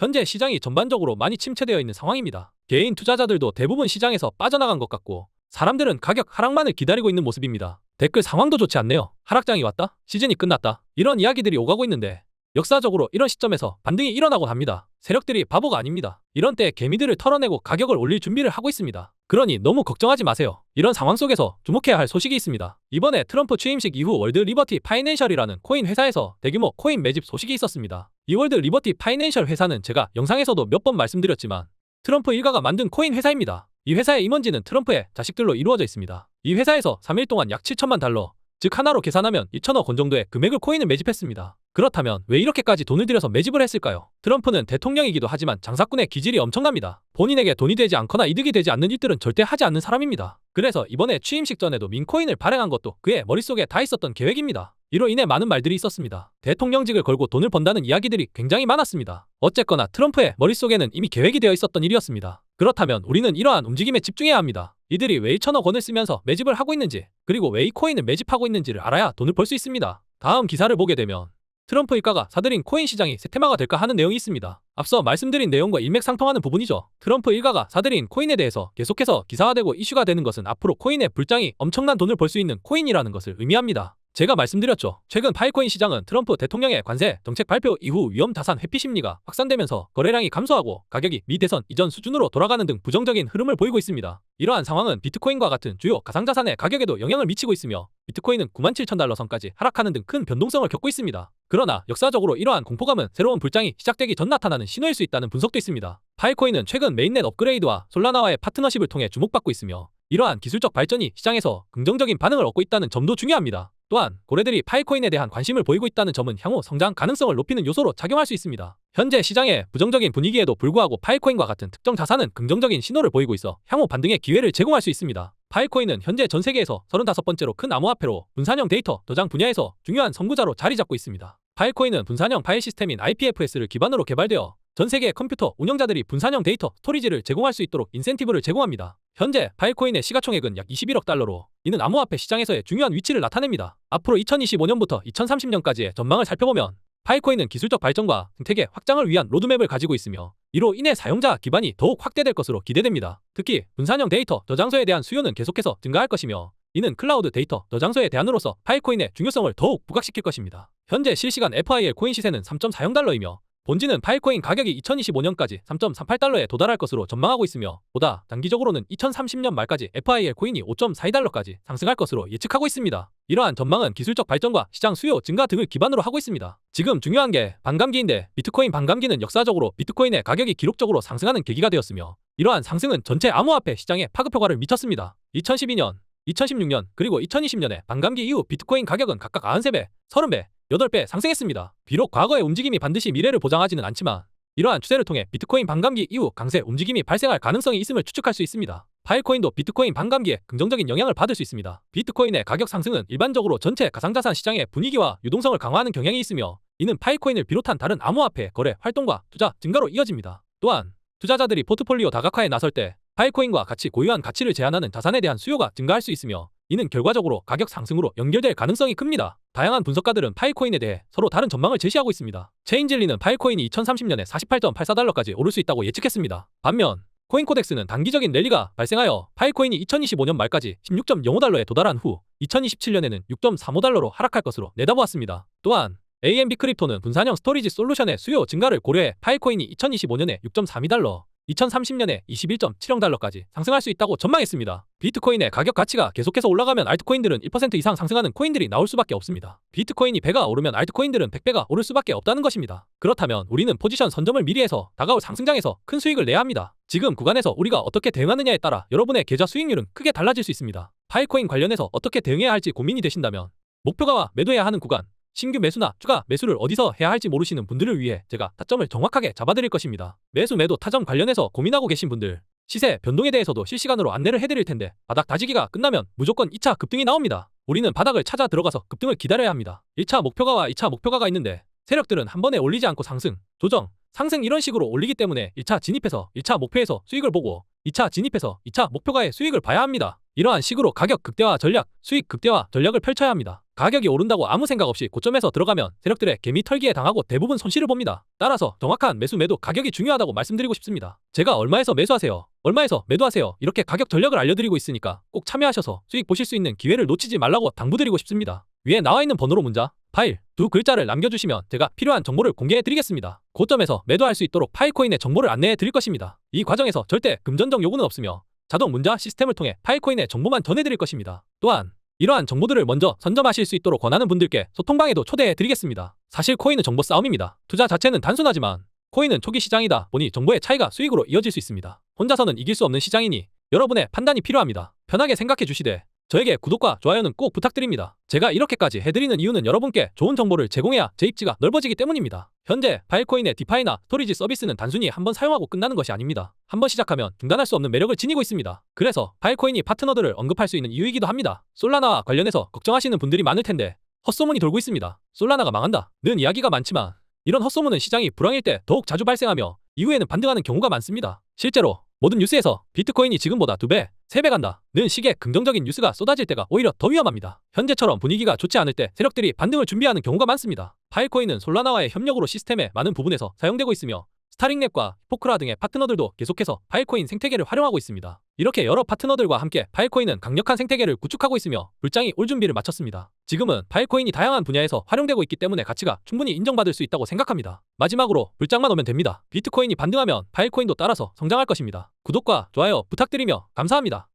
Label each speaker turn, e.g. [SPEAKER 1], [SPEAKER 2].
[SPEAKER 1] 현재 시장이 전반적으로 많이 침체되어 있는 상황입니다. 개인 투자자들도 대부분 시장에서 빠져나간 것 같고 사람들은 가격 하락만을 기다리고 있는 모습입니다. 댓글 상황도 좋지 않네요. 하락장이 왔다? 시즌이 끝났다? 이런 이야기들이 오가고 있는데 역사적으로 이런 시점에서 반등이 일어나곤 합니다. 세력들이 바보가 아닙니다. 이런 때 개미들을 털어내고 가격을 올릴 준비를 하고 있습니다. 그러니 너무 걱정하지 마세요. 이런 상황 속에서 주목해야 할 소식이 있습니다. 이번에 트럼프 취임식 이후 월드 리버티 파이낸셜이라는 코인 회사에서 대규모 코인 매집 소식이 있었습니다. 이 월드 리버티 파이낸셜 회사는 제가 영상에서도 몇 번 말씀드렸지만 트럼프 일가가 만든 코인 회사입니다. 이 회사의 임원진은 트럼프의 자식들로 이루어져 있습니다. 이 회사에서 3일 동안 약 7천만 달러, 즉 하나로 계산하면 2천억 원 정도의 금액을 코인을 매집했습니다. 그렇다면 왜 이렇게까지 돈을 들여서 매집을 했을까요? 트럼프는 대통령이기도 하지만 장사꾼의 기질이 엄청납니다. 본인에게 돈이 되지 않거나 이득이 되지 않는 일들은 절대 하지 않는 사람입니다. 그래서 이번에 취임식 전에도 민코인을 발행한 것도 그의 머릿속에 다 있었던 계획입니다. 이로 인해 많은 말들이 있었습니다. 대통령직을 걸고 돈을 번다는 이야기들이 굉장히 많았습니다. 어쨌거나 트럼프의 머릿속에는 이미 계획이 되어 있었던 일이었습니다. 그렇다면 우리는 이러한 움직임에 집중해야 합니다. 이들이 왜 1천억 원을 쓰면서 매집을 하고 있는지 그리고 왜 이 코인을 매집하고 있는지를 알아야 돈을 벌 수 있습니다. 다음 기사를 보게 되면 트럼프 일가가 사들인 코인 시장이 세테마가 될까 하는 내용이 있습니다. 앞서 말씀드린 내용과 일맥상통하는 부분이죠. 트럼프 일가가 사들인 코인에 대해서 계속해서 기사화되고 이슈가 되는 것은 앞으로 코인의 불장이 엄청난 돈을 벌 수 있는 코인이라는 것을 의미합니다. 제가 말씀드렸죠. 최근 파이코인 시장은 트럼프 대통령의 관세 정책 발표 이후 위험 자산 회피 심리가 확산되면서 거래량이 감소하고 가격이 미 대선 이전 수준으로 돌아가는 등 부정적인 흐름을 보이고 있습니다. 이러한 상황은 비트코인과 같은 주요 가상자산의 가격에도 영향을 미치고 있으며 비트코인은 9만 7천 달러 선까지 하락하는 등 큰 변동성을 겪고 있습니다. 그러나 역사적으로 이러한 공포감은 새로운 불장이 시작되기 전 나타나는 신호일 수 있다는 분석도 있습니다. 파이코인은 최근 메인넷 업그레이드와 솔라나와의 파트너십을 통해 주목받고 있으며 이러한 기술적 발전이 시장에서 긍정적인 반응을 얻고 있다는 점도 중요합니다. 또한 고래들이 파이코인에 대한 관심을 보이고 있다는 점은 향후 성장 가능성을 높이는 요소로 작용할 수 있습니다. 현재 시장의 부정적인 분위기에도 불구하고 파이코인과 같은 특정 자산은 긍정적인 신호를 보이고 있어 향후 반등의 기회를 제공할 수 있습니다. 파이코인은 현재 전 세계에서 35번째로 큰 암호화폐로 분산형 데이터 저장 분야에서 중요한 선구자로 자리 잡고 있습니다. 파일코인은 분산형 파일 시스템인 IPFS를 기반으로 개발되어 전 세계 컴퓨터 운영자들이 분산형 데이터 스토리지를 제공할 수 있도록 인센티브를 제공합니다. 현재 파일코인의 시가총액은 약 21억 달러로 이는 암호화폐 시장에서의 중요한 위치를 나타냅니다. 앞으로 2025년부터 2030년까지의 전망을 살펴보면 파일코인은 기술적 발전과 생태계 확장을 위한 로드맵을 가지고 있으며 이로 인해 사용자 기반이 더욱 확대될 것으로 기대됩니다. 특히 분산형 데이터 저장소에 대한 수요는 계속해서 증가할 것이며 이는 클라우드 데이터 저장소의 대안으로서 파일코인의 중요성을 더욱 부각시킬 것입니다. 현재 실시간 FIL 코인 시세는 3.40달러이며 본지는 파일코인 가격이 2025년까지 3.38달러에 도달할 것으로 전망하고 있으며 보다 단기적으로는 2030년 말까지 FIL 코인이 5.42달러까지 상승할 것으로 예측하고 있습니다. 이러한 전망은 기술적 발전과 시장 수요 증가 등을 기반으로 하고 있습니다. 지금 중요한 게 반감기인데 비트코인 반감기는 역사적으로 비트코인의 가격이 기록적으로 상승하는 계기가 되었으며 이러한 상승은 전체 암호화폐 시장에 파급 효과를 미쳤습니다. 2012년 2016년 그리고 2020년에 반감기 이후 비트코인 가격은 각각 93배, 30배, 8배 상승했습니다. 비록 과거의 움직임이 반드시 미래를 보장하지는 않지만 이러한 추세를 통해 비트코인 반감기 이후 강세 움직임이 발생할 가능성이 있음을 추측할 수 있습니다. 파일코인도 비트코인 반감기에 긍정적인 영향을 받을 수 있습니다. 비트코인의 가격 상승은 일반적으로 전체 가상자산 시장의 분위기와 유동성을 강화하는 경향이 있으며 이는 파일코인을 비롯한 다른 암호화폐 거래 활동과 투자 증가로 이어집니다. 또한 투자자들이 포트폴리오 다각화에 나설 때 파일코인과 같이 고유한 가치를 제한하는 자산에 대한 수요가 증가할 수 있으며 이는 결과적으로 가격 상승으로 연결될 가능성이 큽니다. 다양한 분석가들은 파일코인에 대해 서로 다른 전망을 제시하고 있습니다. 체인질리는 파일코인이 2030년에 48.84달러까지 오를 수 있다고 예측했습니다. 반면 코인코덱스는 단기적인 랠리가 발생하여 파일코인이 2025년 말까지 16.05달러에 도달한 후 2027년에는 6.35달러로 하락할 것으로 내다보았습니다. 또한 AMB 크립토는 분산형 스토리지 솔루션의 수요 증가를 고려해 파일코인이 2025년에 6.32달러, 2030년에 21.7억 달러까지 상승할 수 있다고 전망했습니다. 비트코인의 가격 가치가 계속해서 올라가면 알트코인들은 1% 이상 상승하는 코인들이 나올 수밖에 없습니다. 비트코인이 배가 오르면 알트코인들은 100배가 오를 수밖에 없다는 것입니다. 그렇다면 우리는 포지션 선점을 미리 해서 다가올 상승장에서 큰 수익을 내야 합니다. 지금 구간에서 우리가 어떻게 대응하느냐에 따라 여러분의 계좌 수익률은 크게 달라질 수 있습니다. 파일코인 관련해서 어떻게 대응해야 할지 고민이 되신다면 목표가와 매도해야 하는 구간, 신규 매수나 추가 매수를 어디서 해야 할지 모르시는 분들을 위해 제가 타점을 정확하게 잡아드릴 것입니다. 매수 매도 타점 관련해서 고민하고 계신 분들 시세 변동에 대해서도 실시간으로 안내를 해드릴 텐데 바닥 다지기가 끝나면 무조건 2차 급등이 나옵니다. 우리는 바닥을 찾아 들어가서 급등을 기다려야 합니다. 1차 목표가와 2차 목표가가 있는데 세력들은 한 번에 올리지 않고 상승, 조정, 상승 이런 식으로 올리기 때문에 1차 진입해서 1차 목표에서 수익을 보고 2차 진입해서 2차 목표가의 수익을 봐야 합니다. 이러한 식으로 가격 극대화 전략, 수익 극대화 전략을 펼쳐야 합니다. 가격이 오른다고 아무 생각 없이 고점에서 들어가면 세력들의 개미 털기에 당하고 대부분 손실을 봅니다. 따라서 정확한 매수 매도 가격이 중요하다고 말씀드리고 싶습니다. 제가 얼마에서 매수하세요? 얼마에서 매도하세요? 이렇게 가격 전략을 알려드리고 있으니까 꼭 참여하셔서 수익 보실 수 있는 기회를 놓치지 말라고 당부드리고 싶습니다. 위에 나와 있는 번호로 문자, 파일 두 글자를 남겨주시면 제가 필요한 정보를 공개해 드리겠습니다. 고점에서 매도할 수 있도록 파일코인의 정보를 안내해 드릴 것입니다. 이 과정에서 절대 금전적 요구는 없으며 자동 문자 시스템을 통해 파일코인의 정보만 전해드릴 것입니다. 또한 이러한 정보들을 먼저 선점하실 수 있도록 권하는 분들께 소통방에도 초대해 드리겠습니다. 사실 코인은 정보 싸움입니다. 투자 자체는 단순하지만 코인은 초기 시장이다 보니 정보의 차이가 수익으로 이어질 수 있습니다. 혼자서는 이길 수 없는 시장이니 여러분의 판단이 필요합니다. 편하게 생각해 주시되 저에게 구독과 좋아요는 꼭 부탁드립니다. 제가 이렇게까지 해드리는 이유는 여러분께 좋은 정보를 제공해야 제 입지가 넓어지기 때문입니다. 현재 파일코인의 디파이나 스토리지 서비스는 단순히 한번 사용하고 끝나는 것이 아닙니다. 한번 시작하면 중단할 수 없는 매력을 지니고 있습니다. 그래서 파일코인이 파트너들을 언급할 수 있는 이유이기도 합니다. 솔라나와 관련해서 걱정하시는 분들이 많을 텐데 헛소문이 돌고 있습니다. 솔라나가 망한다. 는 이야기가 많지만 이런 헛소문은 시장이 불황일 때 더욱 자주 발생하며 이후에는 반등하는 경우가 많습니다. 실제로 모든 뉴스에서 비트코인이 지금보다 2배, 3배 간다. 는 식의 긍정적인 뉴스가 쏟아질 때가 오히려 더 위험합니다. 현재처럼 분위기가 좋지 않을 때 세력들이 반등을 준비하는 경우가 많습니다. 파일코인은 솔라나와의 협력으로 시스템의 많은 부분에서 사용되고 있으며 스타링랩과 포크라 등의 파트너들도 계속해서 파일코인 생태계를 활용하고 있습니다. 이렇게 여러 파트너들과 함께 파일코인은 강력한 생태계를 구축하고 있으며 불장이 올 준비를 마쳤습니다. 지금은 파일코인이 다양한 분야에서 활용되고 있기 때문에 가치가 충분히 인정받을 수 있다고 생각합니다. 마지막으로 불장만 오면 됩니다. 비트코인이 반등하면 파일코인도 따라서 성장할 것입니다. 구독과 좋아요 부탁드리며 감사합니다.